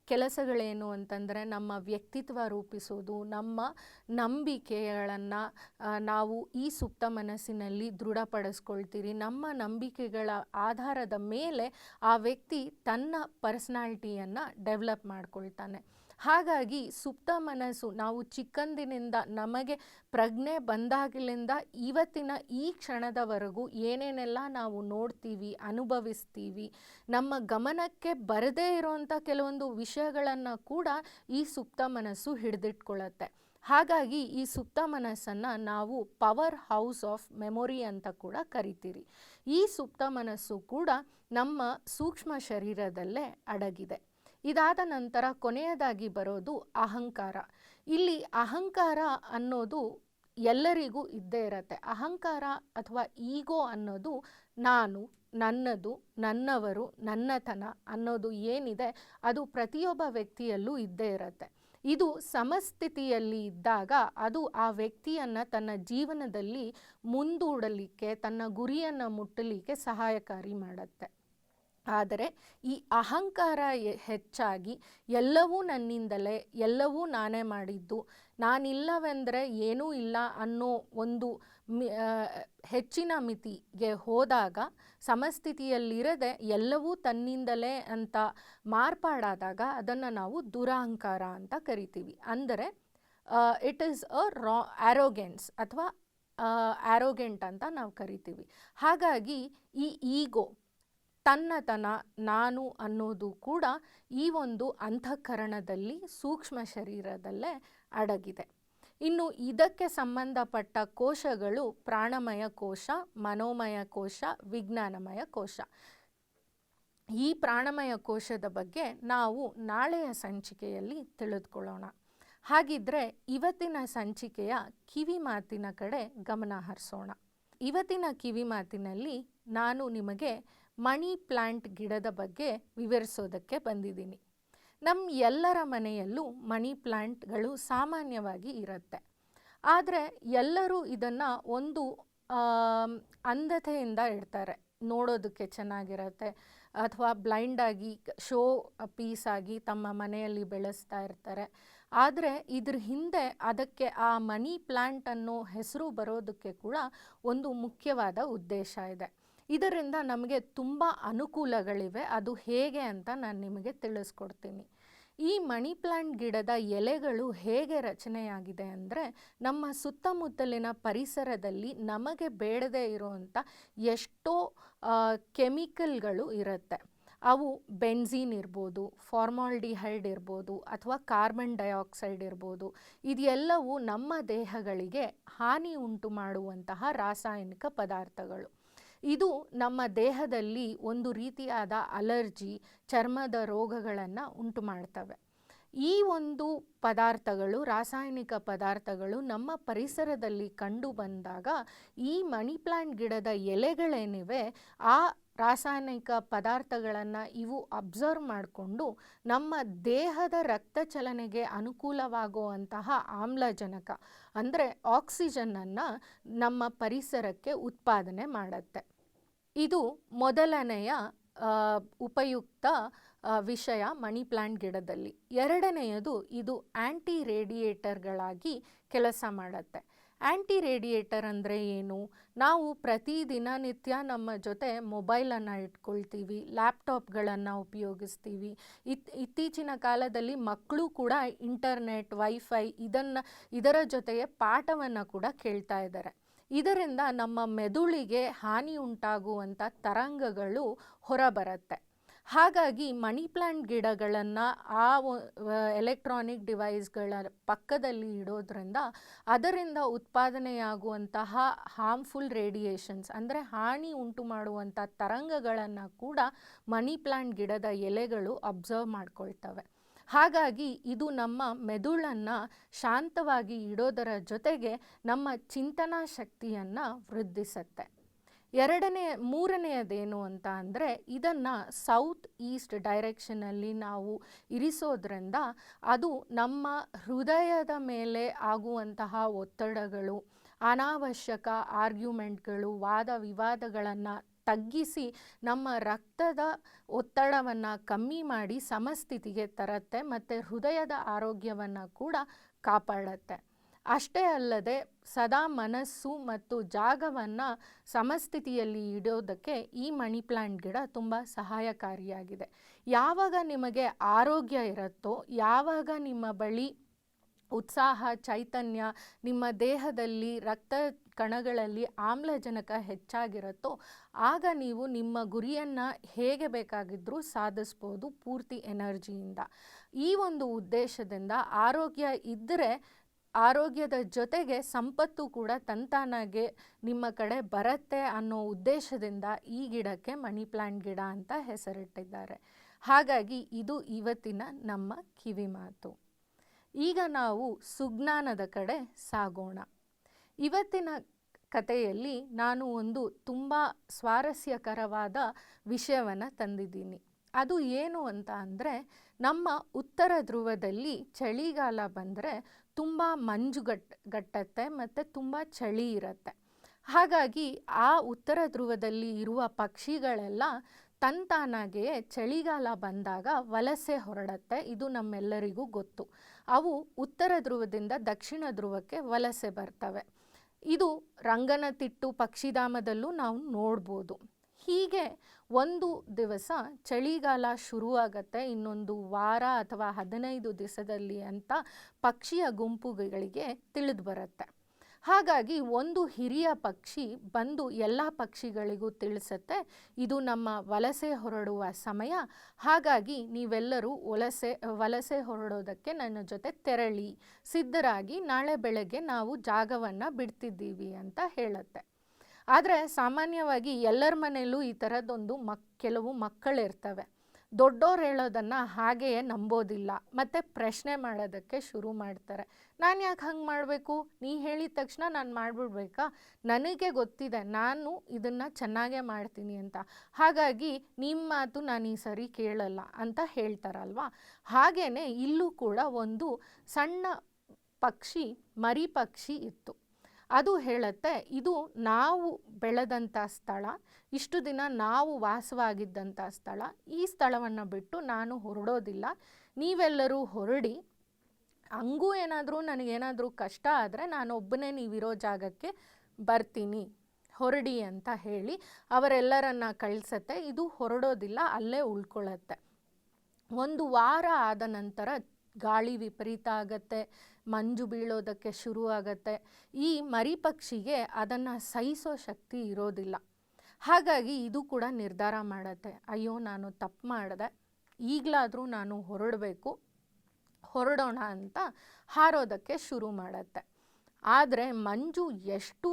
Speaker 1: ಕೆಲಸಗಳೇನು ಅಂತಂದರೆ ನಮ್ಮ ವ್ಯಕ್ತಿತ್ವ ರೂಪಿಸೋದು ನಮ್ಮ ನಂಬಿಕೆಗಳನ್ನು ನಾವು ಈ ಸುಪ್ತ ಮನಸ್ಸಿನಲ್ಲಿ ದೃಢಪಡಿಸ್ಕೊಳ್ತೀರಿ. ನಮ್ಮ ನಂಬಿಕೆಗಳ ಆಧಾರದ ಮೇಲೆ ಆ ವ್ಯಕ್ತಿ ತನ್ನ ಪರ್ಸ್ನಾಲ್ಟಿಯನ್ನು ಡೆವಲಪ್ ಮಾಡ್ಕೊಳ್ತಾನೆ. ಹಾಗಾಗಿ ಸುಪ್ತ ಮನಸ್ಸು, ನಾವು ಚಿಕ್ಕಂದಿನಿಂದ ನಮಗೆ ಪ್ರಜ್ಞೆ ಬಂದಾಗಲಿಂದ ಇವತ್ತಿನ ಈ ಕ್ಷಣದವರೆಗೂ ಏನೇನೆಲ್ಲ ನಾವು ನೋಡ್ತೀವಿ, ಅನುಭವಿಸ್ತೀವಿ, ನಮ್ಮ ಗಮನಕ್ಕೆ ಬರದೇ ಇರೋವಂಥ ಕೆಲವೊಂದು ವಿಷಯಗಳನ್ನು ಕೂಡ ಈ ಸುಪ್ತ ಮನಸ್ಸು ಹಿಡಿದಿಟ್ಕೊಳ್ಳುತ್ತೆ ಹಾಗಾಗಿ ಈ ಸುಪ್ತ ಮನಸ್ಸನ್ನು ನಾವು ಪವರ್ ಹೌಸ್ ಆಫ್ ಮೆಮೊರಿ ಅಂತ ಕೂಡ ಕರಿತೀರಿ. ಈ ಸುಪ್ತ ಮನಸ್ಸು ಕೂಡ ನಮ್ಮ ಸೂಕ್ಷ್ಮ ಶರೀರದಲ್ಲೇ ಅಡಗಿದೆ. ಇದಾದ ನಂತರ ಕೊನೆಯದಾಗಿ ಬರೋದು ಅಹಂಕಾರ. ಇಲ್ಲಿ ಅಹಂಕಾರ ಅನ್ನೋದು ಎಲ್ಲರಿಗೂ ಇದ್ದೇ ಇರತ್ತೆ. ಅಹಂಕಾರ ಅಥವಾ ಈಗೋ ಅನ್ನೋದು ನಾನು, ನನ್ನದು, ನನ್ನವರು, ನನ್ನತನ ಅನ್ನೋದು ಏನಿದೆ ಅದು ಪ್ರತಿಯೊಬ್ಬ ವ್ಯಕ್ತಿಯಲ್ಲೂ ಇದ್ದೇ ಇರತ್ತೆ. ಇದು ಸಮಸ್ಥಿತಿಯಲ್ಲಿ ಇದ್ದಾಗ ಅದು ಆ ವ್ಯಕ್ತಿಯನ್ನು ತನ್ನ ಜೀವನದಲ್ಲಿ ಮುಂದೂಡಲಿಕ್ಕೆ, ತನ್ನ ಗುರಿಯನ್ನು ಮುಟ್ಟಲಿಕ್ಕೆ ಸಹಾಯಕಾರಿ ಮಾಡುತ್ತೆ. ಆದರೆ ಈ ಅಹಂಕಾರ ಹೆಚ್ಚಾಗಿ ಎಲ್ಲವೂ ನನ್ನಿಂದಲೇ, ಎಲ್ಲವೂ ನಾನೇ ಮಾಡಿದ್ದು. ನಾನಿಲ್ಲವೆಂದರೆ ಏನೂ ಇಲ್ಲ ಅನ್ನೋ ಒಂದು ಹೆಚ್ಚಿನ ಮಿತಿಗೆ ಹೋದಾಗ, ಸಮಸ್ಥಿತಿಯಲ್ಲಿರದೆ ಎಲ್ಲವೂ ತನ್ನಿಂದಲೇ ಅಂತ ಮಾರ್ಪಾಡಾದಾಗ ಅದನ್ನು ನಾವು ದುರಹಂಕಾರ ಅಂತ ಕರಿತೀವಿ. ಅಂದರೆ ಇಟ್ ಈಸ್ ಅ ರಾ ಆ್ಯರೋಗೆನ್ಸ್ ಅಥವಾ ಆ್ಯರೋಗೆಂಟ್ ಅಂತ ನಾವು ಕರಿತೀವಿ. ಹಾಗಾಗಿ ಈ ಈಗೋ ತನ್ನತನ, ನಾನು ಅನ್ನೋದು ಕೂಡ ಈ ಒಂದು ಅಂತಃಕರಣದಲ್ಲಿ ಸೂಕ್ಷ್ಮ ಶರೀರದಲ್ಲೇ ಅಡಗಿದೆ. ಇನ್ನು ಇದಕ್ಕೆ ಸಂಬಂಧಪಟ್ಟ ಕೋಶಗಳು ಪ್ರಾಣಮಯ ಕೋಶ, ಮನೋಮಯ ಕೋಶ, ವಿಜ್ಞಾನಮಯ ಕೋಶ. ಈ ಪ್ರಾಣಮಯ ಕೋಶದ ಬಗ್ಗೆ ನಾವು ನಾಳೆಯ ಸಂಚಿಕೆಯಲ್ಲಿ ತಿಳಿದುಕೊಳ್ಳೋಣ. ಹಾಗಿದ್ರೆ ಇವತ್ತಿನ ಸಂಚಿಕೆಯ ಕಿವಿ ಮಾತಿನ ಕಡೆ ಗಮನ ಹರಿಸೋಣ. ಇವತ್ತಿನ ಕಿವಿ ಮಾತಿನಲ್ಲಿ ನಾನು ನಿಮಗೆ ಮಣಿ ಪ್ಲ್ಯಾಂಟ್ ಗಿಡದ ಬಗ್ಗೆ ವಿವರಿಸೋದಕ್ಕೆ ಬಂದಿದ್ದೀನಿ. ನಮ್ಮ ಎಲ್ಲರ ಮನೆಯಲ್ಲೂ ಮಣಿ ಪ್ಲ್ಯಾಂಟ್ಗಳು ಸಾಮಾನ್ಯವಾಗಿ ಇರುತ್ತೆ. ಆದರೆ ಎಲ್ಲರೂ ಇದನ್ನು ಒಂದು ಅಂಧತೆಯಿಂದ ಇಡ್ತಾರೆ. ನೋಡೋದಕ್ಕೆ ಚೆನ್ನಾಗಿರತ್ತೆ. ಅಥವಾ ಬ್ಲೈಂಡಾಗಿ ಶೋ ಪೀಸ್ ಆಗಿ ತಮ್ಮ ಮನೆಯಲ್ಲಿ ಬೆಳೆಸ್ತಾ ಇರ್ತಾರೆ. ಆದರೆ ಇದ್ರ ಹಿಂದೆ ಅದಕ್ಕೆ ಆ ಮನಿ ಪ್ಲ್ಯಾಂಟ್ ಅನ್ನೋ ಹೆಸರು ಬರೋದಕ್ಕೆ ಕೂಡ ಒಂದು ಮುಖ್ಯವಾದ ಉದ್ದೇಶ ಇದೆ. ಇದರಿಂದ ನಮಗೆ ತುಂಬ ಅನುಕೂಲಗಳಿವೆ. ಅದು ಹೇಗೆ ಅಂತ ನಾನು ನಿಮಗೆ ತಿಳಿಸ್ಕೊಡ್ತೀನಿ. ಈ ಮಣಿ ಪ್ಲಾಂಟ್ ಗಿಡದ ಎಲೆಗಳು ಹೇಗೆ ರಚನೆಯಾಗಿದೆ ಅಂದರೆ ನಮ್ಮ ಸುತ್ತಮುತ್ತಲಿನ ಪರಿಸರದಲ್ಲಿ ನಮಗೆ ಬೇಡದೇ ಇರುವಂಥ ಎಷ್ಟೋ ಕೆಮಿಕಲ್ಗಳು ಇರುತ್ತೆ. ಅವು ಬೆನ್ಝೀನ್ ಇರ್ಬೋದು, ಫಾರ್ಮಾಲ್ಡಿಹೈಡ್ ಇರ್ಬೋದು, ಅಥವಾ ಕಾರ್ಬನ್ ಡೈಆಕ್ಸೈಡ್ ಇರ್ಬೋದು. ಇದೆಲ್ಲವೂ ನಮ್ಮ ದೇಹಗಳಿಗೆ ಹಾನಿ ಉಂಟು ಮಾಡುವಂತಹ ರಾಸಾಯನಿಕ ಪದಾರ್ಥಗಳು. ಇದು ನಮ್ಮ ದೇಹದಲ್ಲಿ ಒಂದು ರೀತಿಯಾದ ಅಲರ್ಜಿ, ಚರ್ಮದ ರೋಗಗಳನ್ನು ಉಂಟು ಮಾಡ್ತವೆ. ಈ ಒಂದು ಪದಾರ್ಥಗಳು, ರಾಸಾಯನಿಕ ಪದಾರ್ಥಗಳು ನಮ್ಮ ಪರಿಸರದಲ್ಲಿ ಕಂಡು ಬಂದಾಗ ಈ ಮನಿ ಪ್ಲಾಂಟ್ ಗಿಡದ ಎಲೆಗಳೇನಿವೆ, ಆ ರಾಸಾಯನಿಕ ಪದಾರ್ಥಗಳನ್ನು ಇವು ಅಬ್ಸರ್ವ್ ಮಾಡಿಕೊಂಡು ನಮ್ಮ ದೇಹದ ರಕ್ತ ಚಲನೆಗೆ ಅನುಕೂಲವಾಗುವಂತಹ ಆಮ್ಲಜನಕ ಅಂದರೆ ಆಕ್ಸಿಜನನ್ನು ನಮ್ಮ ಪರಿಸರಕ್ಕೆ ಉತ್ಪಾದನೆ ಮಾಡುತ್ತೆ. ಇದು ಮೊದಲನೆಯ ಉಪಯುಕ್ತ ವಿಷಯ ಮನಿ ಪ್ಲ್ಯಾಂಟ್ ಗಿಡದಲ್ಲಿ. ಎರಡನೆಯದು ಇದು ಆ್ಯಂಟಿ ರೇಡಿಯೇಟರ್ಗಳಾಗಿ ಕೆಲಸ ಮಾಡುತ್ತೆ. ಆ್ಯಂಟಿ ರೇಡಿಯೇಟರ್ ಅಂದರೆ ಏನು? ನಾವು ಪ್ರತಿ ದಿನನಿತ್ಯ ನಮ್ಮ ಜೊತೆ ಮೊಬೈಲನ್ನು ಇಟ್ಕೊಳ್ತೀವಿ, ಲ್ಯಾಪ್ಟಾಪ್ಗಳನ್ನು ಉಪಯೋಗಿಸ್ತೀವಿ. ಇತ್, ಇತ್ತೀಚಿನ ಕಾಲದಲ್ಲಿ ಮಕ್ಕಳು ಕೂಡ ಇಂಟರ್ನೆಟ್, ವೈಫೈ ಇದನ್ನು, ಇದರ ಜೊತೆಗೆ ಪಾಠವನ್ನು ಕೂಡ ಕೇಳ್ತಾ ಇದ್ದಾರೆ. ಇದರಿಂದ ನಮ್ಮ ಮೆದುಳಿಗೆ ಹಾನಿ ಉಂಟಾಗುವಂಥ ತರಂಗಗಳು ಹೊರಬರುತ್ತೆ. ಹಾಗಾಗಿ ಮನಿ ಪ್ಲ್ಯಾಂಟ್ ಗಿಡಗಳನ್ನು ಆ ಎಲೆಕ್ಟ್ರಾನಿಕ್ ಡಿವೈಸ್ಗಳ ಪಕ್ಕದಲ್ಲಿ ಇಡೋದ್ರಿಂದ ಅದರಿಂದ ಉತ್ಪಾದನೆಯಾಗುವಂತಹ ಹಾರ್ಮ್ಫುಲ್ ರೇಡಿಯೇಷನ್ಸ್ ಅಂದರೆ ಹಾನಿ ಉಂಟು ಮಾಡುವಂಥ ತರಂಗಗಳನ್ನು ಕೂಡ ಮನಿ ಪ್ಲ್ಯಾಂಟ್ ಗಿಡದ ಎಲೆಗಳು ಅಬ್ಸರ್ವ್ ಮಾಡ್ಕೊಳ್ತವೆ. ಹಾಗಾಗಿ ಇದು ನಮ್ಮ ಮೆದುಳನ್ನು ಶಾಂತವಾಗಿ ಇಡೋದರ ಜೊತೆಗೆ ನಮ್ಮ ಚಿಂತನಾ ಶಕ್ತಿಯನ್ನು ವೃದ್ಧಿಸುತ್ತೆ. ಎರಡನೇ, ಮೂರನೆಯದೇನು ಅಂತ ಅಂದರೆ ಇದನ್ನು ಸೌತ್ ಈಸ್ಟ್ ಡೈರೆಕ್ಷನಲ್ಲಿ ನಾವು ಇರಿಸೋದ್ರಿಂದ ಅದು ನಮ್ಮ ಹೃದಯದ ಮೇಲೆ ಆಗುವಂತಹ ಒತ್ತಡಗಳು, ಅನಾವಶ್ಯಕ ಆರ್ಗ್ಯುಮೆಂಟ್ಗಳು, ವಾದ ವಿವಾದಗಳನ್ನು ತಗ್ಗಿಸಿ ನಮ್ಮ ರಕ್ತದ ಒತ್ತಡವನ್ನು ಕಮ್ಮಿ ಮಾಡಿ ಸಮಸ್ಥಿತಿಗೆ ತರುತ್ತೆ ಮತ್ತು ಹೃದಯದ ಆರೋಗ್ಯವನ್ನು ಕೂಡ ಕಾಪಾಡುತ್ತೆ. ಅಷ್ಟೇ ಅಲ್ಲದೆ ಸದಾ ಮನಸ್ಸು ಮತ್ತು ಜಾಗವನ್ನು ಸಮಸ್ಥಿತಿಯಲ್ಲಿ ಇಡೋದಕ್ಕೆ ಈ ಮಣಿ ಪ್ಲಾಂಟ್ ಗಿಡ ತುಂಬ ಸಹಾಯಕಾರಿಯಾಗಿದೆ. ಯಾವಾಗ ನಿಮಗೆ ಆರೋಗ್ಯ ಇರುತ್ತೋ, ಯಾವಾಗ ನಿಮ್ಮ ಬಳಿ ಉತ್ಸಾಹ, ಚೈತನ್ಯ, ನಿಮ್ಮ ದೇಹದಲ್ಲಿ ರಕ್ತ ಕಣಗಳಲ್ಲಿ ಆಮ್ಲಜನಕ ಹೆಚ್ಚಾಗಿರುತ್ತೋ, ಆಗ ನೀವು ನಿಮ್ಮ ಗುರಿಯನ್ನು ಹೇಗೆ ಬೇಕಾಗಿದ್ದರೂ ಸಾಧಿಸ್ಬೋದು ಪೂರ್ತಿ ಎನರ್ಜಿಯಿಂದ. ಈ ಒಂದು ಉದ್ದೇಶದಿಂದ ಆರೋಗ್ಯ ಇದ್ದರೆ ಆರೋಗ್ಯದ ಜೊತೆಗೆ ಸಂಪತ್ತು ಕೂಡ ತಂತಾನಾಗೆ ನಿಮ್ಮ ಕಡೆ ಬರತ್ತೆ ಅನ್ನೋ ಉದ್ದೇಶದಿಂದ ಈ ಗಿಡಕ್ಕೆ ಮನಿ ಪ್ಲ್ಯಾಂಟ್ ಗಿಡ ಅಂತ ಹೆಸರಿಟ್ಟಿದ್ದಾರೆ. ಹಾಗಾಗಿ ಇದು ಇವತ್ತಿನ ನಮ್ಮ ಕಿವಿ ಮಾತು. ಈಗ ನಾವು ಸುಜ್ಞಾನದ ಕಡೆ ಸಾಗೋಣ. ಇವತ್ತಿನ ಕಥೆಯಲ್ಲಿ ನಾನು ಒಂದು ತುಂಬ ಸ್ವಾರಸ್ಯಕರವಾದ ವಿಷಯವನ್ನು ತಂದಿದ್ದೀನಿ. ಅದು ಏನು ಅಂತ ಅಂದರೆ, ನಮ್ಮ ಉತ್ತರ ಧ್ರುವದಲ್ಲಿ ಚಳಿಗಾಲ ಬಂದರೆ ತುಂಬ ಮಂಜುಗಟ್ ಗಟ್ಟತ್ತೆ ಮತ್ತು ತುಂಬ ಚಳಿ ಇರುತ್ತೆ. ಹಾಗಾಗಿ ಆ ಉತ್ತರ ಧ್ರುವದಲ್ಲಿ ಇರುವ ಪಕ್ಷಿಗಳೆಲ್ಲ ತಂತಾನಾಗೆಯೇ ಚಳಿಗಾಲ ಬಂದಾಗ ವಲಸೆ ಹೊರಡತ್ತೆ. ಇದು ನಮ್ಮೆಲ್ಲರಿಗೂ ಗೊತ್ತು. ಅವು ಉತ್ತರ ಧ್ರುವದಿಂದ ದಕ್ಷಿಣ ಧ್ರುವಕ್ಕೆ ವಲಸೆ ಬರ್ತವೆ. ಇದು ರಂಗನತಿಟ್ಟು ಪಕ್ಷಿಧಾಮದಲ್ಲೂ ನಾವು ನೋಡ್ಬೋದು. ಹೀಗೆ ಒಂದು ದಿವಸ ಚಳಿಗಾಲ ಶುರುವಾಗತ್ತೆ, ಇನ್ನೊಂದು ವಾರ ಅಥವಾ ಹದಿನೈದು ದಿವಸದಲ್ಲಿ ಅಂತ ಪಕ್ಷಿಯ ಗುಂಪುಗಳಿಗೆ ತಿಳಿದು ಬರುತ್ತೆ. ಹಾಗಾಗಿ ಒಂದು ಹಿರಿಯ ಪಕ್ಷಿ ಬಂದು ಎಲ್ಲ ಪಕ್ಷಿಗಳಿಗೂ ತಿಳಿಸುತ್ತೆ. ಇದು ನಮ್ಮ ವಲಸೆ ಹೊರಡುವ ಸಮಯ. ಹಾಗಾಗಿ ನೀವೆಲ್ಲರೂ ವಲಸೆ ವಲಸೆ ಹೊರಡೋದಕ್ಕೆ ನನ್ನ ಜೊತೆ ತೆರಳಿ. ಸಿದ್ಧರಾಗಿ ನಾಳೆ ಬೆಳಗ್ಗೆ ನಾವು ಜಾಗವನ್ನು ಬಿಡ್ತಿದ್ದೀವಿ ಅಂತ ಹೇಳುತ್ತೆ. ಆದರೆ ಸಾಮಾನ್ಯವಾಗಿ ಎಲ್ಲರ ಮನೆಯಲ್ಲೂ ಈ ಥರದ್ದೊಂದು ಮಕ್, ಕೆಲವು ಮಕ್ಕಳಿರ್ತವೆ. ದೊಡ್ಡೋರು ಹೇಳೋದನ್ನು ಹಾಗೆಯೇ ನಂಬೋದಿಲ್ಲ. ಮತ್ತು ಪ್ರಶ್ನೆ ಮಾಡೋದಕ್ಕೆ ಶುರು ಮಾಡ್ತಾರೆ. ನಾನು ಯಾಕೆ ಹಂಗೆ ಮಾಡಬೇಕು? ನೀ ಹೇಳಿದ ತಕ್ಷಣ ನಾನು ಮಾಡಿಬಿಡ್ಬೇಕಾ? ನನಗೆ ಗೊತ್ತಿದೆ, ನಾನು ಇದನ್ನು ಚೆನ್ನಾಗೇ ಮಾಡ್ತೀನಿ ಅಂತ. ಹಾಗಾಗಿ ನಿಮ್ಮ ಮಾತು ನಾನು ಈ ಸರಿ ಕೇಳಲ್ಲ ಅಂತ ಹೇಳ್ತಾರಲ್ವಾ? ಹಾಗೆಯೇ ಇಲ್ಲೂ ಕೂಡ ಒಂದು ಸಣ್ಣ ಪಕ್ಷಿ, ಮರಿ ಪಕ್ಷಿ ಇತ್ತು. ಅದು ಹೇಳುತ್ತೆ, ಇದು ನಾವು ಬೆಳೆದಂಥ ಸ್ಥಳ, ಇಷ್ಟು ದಿನ ನಾವು ವಾಸವಾಗಿದ್ದಂಥ ಸ್ಥಳ, ಈ ಸ್ಥಳವನ್ನು ಬಿಟ್ಟು ನಾನು ಹೊರಡೋದಿಲ್ಲ. ನೀವೆಲ್ಲರೂ ಹೊರಡಿ. ಹಂಗೂ ಏನಾದರೂ ನನಗೇನಾದರೂ ಕಷ್ಟ ಆದರೆ ನಾನು ಒಬ್ಬನೇ ನೀವಿರೋ ಜಾಗಕ್ಕೆ ಬರ್ತೀನಿ, ಹೊರಡಿ ಅಂತ ಹೇಳಿ ಅವರೆಲ್ಲರನ್ನ ಕಳಿಸತ್ತೆ. ಇದು ಹೊರಡೋದಿಲ್ಲ, ಅಲ್ಲೇ ಉಳ್ಕೊಳ್ಳತ್ತೆ ಒಂದು ವಾರ ಆದ ನಂತರ ಗಾಳಿ ವಿಪರೀತ ಆಗತ್ತೆ, ಮಂಜು ಬೀಳೋದಕ್ಕೆ ಶುರು ಆಗತ್ತೆ. ಈ ಮರಿ ಪಕ್ಷಿಗೆ ಅದನ್ನು ಸಹಿಸೋ ಶಕ್ತಿ ಇರೋದಿಲ್ಲ. ಹಾಗಾಗಿ ಇದು ಕೂಡ ನಿರ್ಧಾರ ಮಾಡತ್ತೆ. ಅಯ್ಯೋ, ನಾನು ತಪ್ಪು ಮಾಡಿದೆ. ಈಗಲಾದರೂ ನಾನು ಹೊರಡಬೇಕು. ಹೊರಡೋಣ ಅಂತ ಹಾರೋದಕ್ಕೆ ಶುರು ಮಾಡತ್ತೆ. ಆದರೆ ಮಂಜು ಎಷ್ಟು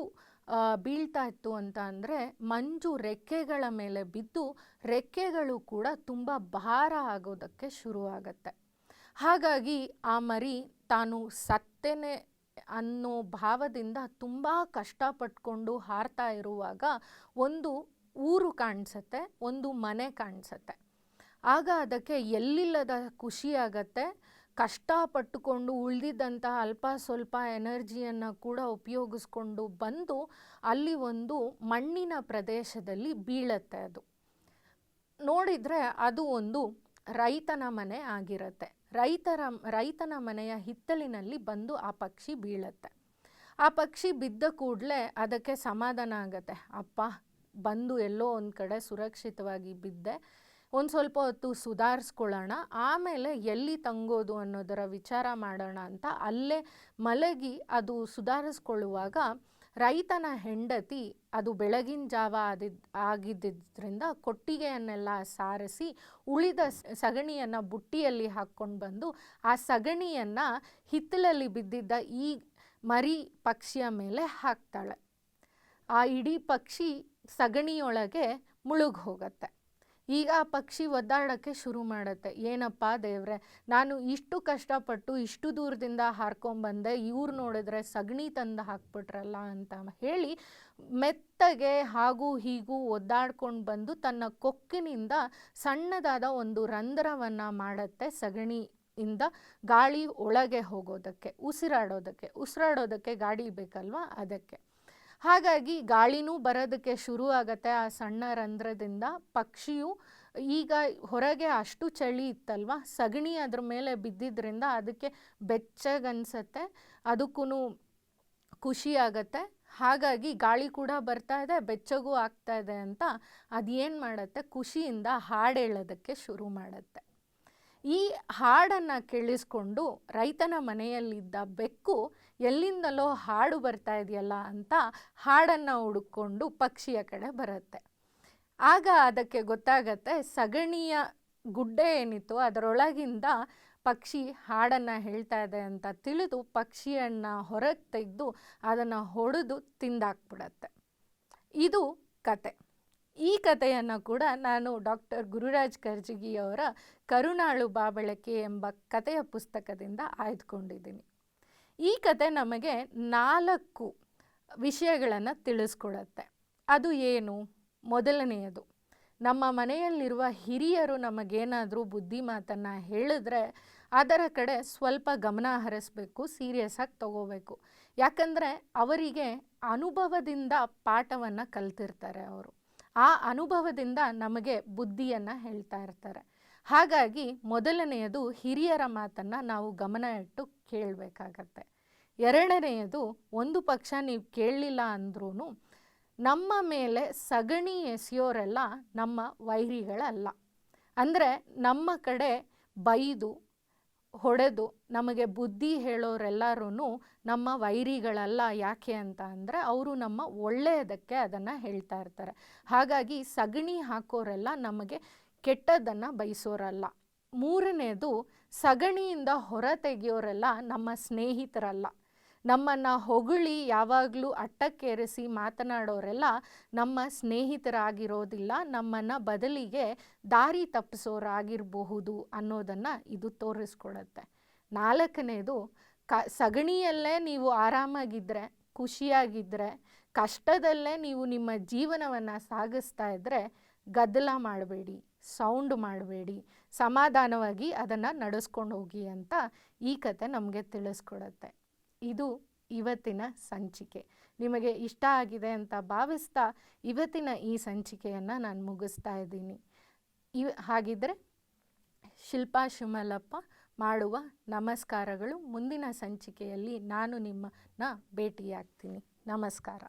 Speaker 1: ಬೀಳ್ತಾ ಇತ್ತು ಅಂತ ಅಂದರೆ ಮಂಜು ರೆಕ್ಕೆಗಳ ಮೇಲೆ ಬಿದ್ದು ರೆಕ್ಕೆಗಳು ಕೂಡ ತುಂಬ ಭಾರ ಆಗೋದಕ್ಕೆ ಶುರುವಾಗತ್ತೆ ಹಾಗಾಗಿ ಆ ಮರಿ ತಾನು ಸತ್ತೇನೆ ಅನ್ನೋ ಭಾವದಿಂದ ತುಂಬ ಕಷ್ಟಪಟ್ಕೊಂಡು ಹಾರ್ತಾ ಇರುವಾಗ ಒಂದು ಊರು ಕಾಣಿಸುತ್ತೆ, ಒಂದು ಮನೆ ಕಾಣಿಸುತ್ತೆ. ಆಗ ಅದಕ್ಕೆ ಎಲ್ಲಿಲ್ಲದ ಖುಷಿಯಾಗತ್ತೆ ಕಷ್ಟಪಟ್ಟುಕೊಂಡು ಉಳಿದಿದ್ದಂತಹ ಅಲ್ಪ ಸ್ವಲ್ಪ ಎನರ್ಜಿಯನ್ನು ಕೂಡ ಉಪಯೋಗಿಸ್ಕೊಂಡು ಬಂದು ಅಲ್ಲಿ ಒಂದು ಮಣ್ಣಿನ ಪ್ರದೇಶದಲ್ಲಿ ಬೀಳತ್ತೆ ಅದು. ನೋಡಿದರೆ ಅದು ಒಂದು ರೈತನ ಮನೆ ಆಗಿರುತ್ತೆ. ರೈತರ, ರೈತನ ಮನೆಯ ಹಿತ್ತಲಿನಲ್ಲಿ ಬಂದು ಆ ಪಕ್ಷಿ ಬೀಳತ್ತೆ. ಆ ಪಕ್ಷಿ ಬಿದ್ದ ಕೂಡಲೇ ಅದಕ್ಕೆ ಸಮಾಧಾನ ಆಗತ್ತೆ. ಅಪ್ಪ, ಬಂದು ಎಲ್ಲೋ ಒಂದು ಕಡೆ ಸುರಕ್ಷಿತವಾಗಿ ಬಿದ್ದೆ, ಒಂದು ಸ್ವಲ್ಪ ಹೊತ್ತು ಸುಧಾರಿಸ್ಕೊಳ್ಳೋಣ, ಆಮೇಲೆ ಎಲ್ಲಿ ತಂಗೋದು ಅನ್ನೋದರ ವಿಚಾರ ಮಾಡೋಣ ಅಂತ ಅಲ್ಲೇ ಮಲಗಿ ಅದು ಸುಧಾರಿಸ್ಕೊಳ್ಳುವಾಗ ರೈತನ ಹೆಂಡತಿ ಅದು ಬೆಳಗಿನ ಜಾವ ಆದಿದ್ ಆಗಿದ್ದರಿಂದ ಕೊಟ್ಟಿಗೆಯನ್ನೆಲ್ಲ ಸಾರಿಸಿ ಉಳಿದ ಸಗಣಿಯನ್ನು ಬುಟ್ಟಿಯಲ್ಲಿ ಹಾಕ್ಕೊಂಡು ಬಂದು ಆ ಸಗಣಿಯನ್ನು ಹಿತ್ತಲಲ್ಲಿ ಬಿದ್ದಿದ್ದ ಈ ಮರಿ ಪಕ್ಷಿಯ ಮೇಲೆ ಹಾಕ್ತಾಳೆ. ಆ ಇಡೀ ಪಕ್ಷಿ ಸಗಣಿಯೊಳಗೆ ಮುಳುಗಿ ಹೋಗತ್ತೆ ಈಗ ಆ ಪಕ್ಷಿ ಒದ್ದಾಡೋಕ್ಕೆ ಶುರು ಮಾಡುತ್ತೆ. ಏನಪ್ಪ ದೇವ್ರೆ, ನಾನು ಇಷ್ಟು ಕಷ್ಟಪಟ್ಟು ಇಷ್ಟು ದೂರದಿಂದ ಹಾರ್ಕೊಂಬಂದೆ ಇವ್ರು ನೋಡಿದ್ರೆ ಸಗಣಿ ತಂದು ಹಾಕ್ಬಿಟ್ರಲ್ಲ ಅಂತ ಹೇಳಿ ಮೆತ್ತಗೆ ಹಾಗೂ ಹೀಗೂ ಒದ್ದಾಡ್ಕೊಂಡು ಬಂದು ತನ್ನ ಕೊಕ್ಕಿನಿಂದ ಸಣ್ಣದಾದ ಒಂದು ರಂಧ್ರವನ್ನು ಮಾಡುತ್ತೆ ಸಗಣಿ ಇಂದ ಗಾಳಿ ಒಳಗೆ ಹೋಗೋದಕ್ಕೆ, ಉಸಿರಾಡೋದಕ್ಕೆ. ಉಸಿರಾಡೋದಕ್ಕೆ ಗಾಡಿ ಬೇಕಲ್ವಾ ಅದಕ್ಕೆ. ಹಾಗಾಗಿ ಗಾಳಿನೂ ಬರೋದಕ್ಕೆ ಶುರು ಆಗತ್ತೆ ಆ ಸಣ್ಣ ರಂಧ್ರದಿಂದ. ಪಕ್ಷಿಯು ಈಗ ಹೊರಗೆ ಅಷ್ಟು ಚಳಿ ಇತ್ತಲ್ವ? ಸಗಣಿ ಅದ್ರ ಮೇಲೆ ಬಿದ್ದಿದ್ದರಿಂದ ಅದಕ್ಕೆ ಬೆಚ್ಚಗನ್ಸತ್ತೆ ಅದಕ್ಕೂ ಖುಷಿ ಆಗತ್ತೆ. ಹಾಗಾಗಿ ಗಾಳಿ ಕೂಡ ಬರ್ತಾ ಇದೆ, ಬೆಚ್ಚಗೂ ಆಗ್ತಾ ಇದೆ ಅಂತ ಅದೇನು ಮಾಡುತ್ತೆ? ಖುಷಿಯಿಂದ ಹಾಡು ಹೇಳೋದಕ್ಕೆ ಶುರು ಮಾಡುತ್ತೆ. ಈ ಹಾಡನ್ನು ಕೇಳಿಸ್ಕೊಂಡು ರೈತನ ಮನೆಯಲ್ಲಿದ್ದ ಬೆಕ್ಕು, ಎಲ್ಲಿಂದಲೋ ಹಾಡು ಬರ್ತಾ ಇದೆಯಲ್ಲ ಅಂತ ಹಾಡನ್ನು ಹುಡುಕೊಂಡು ಪಕ್ಷಿಯ ಕಡೆ ಬರುತ್ತೆ. ಆಗ ಅದಕ್ಕೆ ಗೊತ್ತಾಗತ್ತೆ, ಸಗಣಿಯ ಗುಡ್ಡೆ ಏನಿತ್ತು ಅದರೊಳಗಿಂದ ಪಕ್ಷಿ ಹಾಡನ್ನು ಹೇಳ್ತಾ ಇದೆ ಅಂತ ತಿಳಿದು ಪಕ್ಷಿಯನ್ನು ಹೊರಗೆ ತೆಗೆದು ಅದನ್ನು ಹೊಡೆದು ತಿಂದಾಕ್ಬಿಡತ್ತೆ. ಇದು ಕತೆ. ಈ ಕಥೆಯನ್ನು ಕೂಡ ನಾನು ಡಾಕ್ಟರ್ ಗುರುರಾಜ್ ಕರ್ಜಿಗಿಯವರ ಕರುಣಾಳು ಬಾಬಳಕೆ ಎಂಬ ಕಥೆಯ ಪುಸ್ತಕದಿಂದ ಆಯ್ದುಕೊಂಡಿದ್ದೀನಿ. ಈ ಕತೆ ನಮಗೆ ನಾಲ್ಕು ವಿಷಯಗಳನ್ನು ತಿಳಿಸ್ಕೊಡತ್ತೆ. ಅದು ಏನು? ಮೊದಲನೆಯದು, ನಮ್ಮ ಮನೆಯಲ್ಲಿರುವ ಹಿರಿಯರು ನಮಗೇನಾದರೂ ಬುದ್ಧಿ ಮಾತನ್ನು ಹೇಳಿದ್ರೆ ಅದರ ಕಡೆ ಸ್ವಲ್ಪ ಗಮನ ಹರಿಸ್ಬೇಕು ಸೀರಿಯಸ್ಸಾಗಿ ತಗೋಬೇಕು. ಯಾಕಂದರೆ ಅವರಿಗೆ ಅನುಭವದಿಂದ ಪಾಠವನ್ನು ಕಲ್ತಿರ್ತಾರೆ ಅವರು. ಆ ಅನುಭವದಿಂದ ನಮಗೆ ಬುದ್ಧಿಯನ್ನು ಹೇಳ್ತಾ ಇರ್ತಾರೆ. ಹಾಗಾಗಿ ಮೊದಲನೆಯದು ಹಿರಿಯರ ಮಾತನ್ನು ನಾವು ಗಮನ ಇಟ್ಟು ಕೇಳಬೇಕಾಗತ್ತೆ. ಎರಡನೆಯದು ಒಂದು ಪಕ್ಷ ನೀವು ಕೇಳಲಿಲ್ಲ ಅಂದ್ರೂ ನಮ್ಮ ಮೇಲೆ ಸಗಣಿ ಎಸೆಯೋರೆಲ್ಲ ನಮ್ಮ ವೈರಿಗಳಲ್ಲ. ಅಂದರೆ ನಮ್ಮ ಕಡೆ ಬೈದು ಹೊಡೆದು ನಮಗೆ ಬುದ್ಧಿ ಹೇಳೋರೆಲ್ಲರೂ ನಮ್ಮ ವೈರಿಗಳಲ್ಲ ಯಾಕೆ ಅಂತ ಅಂದರೆ ಅವರು ನಮ್ಮ ಒಳ್ಳೆಯದಕ್ಕೆ ಅದನ್ನು ಹೇಳ್ತಾ ಇರ್ತಾರೆ. ಹಾಗಾಗಿ ಸಗಣಿ ಹಾಕೋರೆಲ್ಲ ನಮಗೆ ಕೆಟ್ಟದ್ದನ್ನು ಬಯಸೋರಲ್ಲ. ಮೂರನೇದು ಸಗಣಿಯಿಂದ ಹೊರ ತೆಗೆಯೋರೆಲ್ಲ ನಮ್ಮ ಸ್ನೇಹಿತರಲ್ಲ. ನಮ್ಮನ್ನು ಹೊಗಳಿ ಯಾವಾಗಲೂ ಅಟ್ಟಕ್ಕೇರಿಸಿ ಮಾತನಾಡೋರೆಲ್ಲ ನಮ್ಮ ಸ್ನೇಹಿತರಾಗಿರೋದಿಲ್ಲ, ನಮ್ಮನ್ನು ಬದಲಿಗೆ ದಾರಿ ತಪ್ಪಿಸೋರಾಗಿರಬಹುದು ಅನ್ನೋದನ್ನು ಇದು ತೋರಿಸ್ಕೊಡತ್ತೆ. ನಾಲ್ಕನೇದು, ಕ, ಸಗಣಿಯಲ್ಲೇ ನೀವು ಆರಾಮಾಗಿದ್ದರೆ ಖುಷಿಯಾಗಿದ್ದರೆ ಕಷ್ಟದಲ್ಲೇ ನೀವು ನಿಮ್ಮ ಜೀವನವನ್ನು ಸಾಗಿಸ್ತಾ ಇದ್ದರೆ ಗದ್ದಲ ಮಾಡಬೇಡಿ, ಸೌಂಡ್ ಮಾಡಬೇಡಿ, ಸಮಾಧಾನವಾಗಿ ಅದನ್ನು ನಡೆಸ್ಕೊಂಡು ಹೋಗಿ ಅಂತ ಈ ಕತೆ ನಮಗೆ ತಿಳಿಸ್ಕೊಡುತ್ತೆ. ಇದು ಇವತ್ತಿನ ಸಂಚಿಕೆ. ನಿಮಗೆ ಇಷ್ಟ ಆಗಿದೆ ಅಂತ ಭಾವಿಸ್ತಾ ಇವತ್ತಿನ ಈ ಸಂಚಿಕೆಯನ್ನು ನಾನು ಮುಗಿಸ್ತಾ ಇದ್ದೀನಿ. ಇವ್ ಹಾಗಿದ್ದರೆ ಶಿಲ್ಪಾ ಶಿಮಲಪ್ಪ ಮಾಡುವ ನಮಸ್ಕಾರಗಳು. ಮುಂದಿನ ಸಂಚಿಕೆಯಲ್ಲಿ ನಾನು ನಿಮ್ಮನ್ನು ಭೇಟಿಯಾಗ್ತೀನಿ. ನಮಸ್ಕಾರ.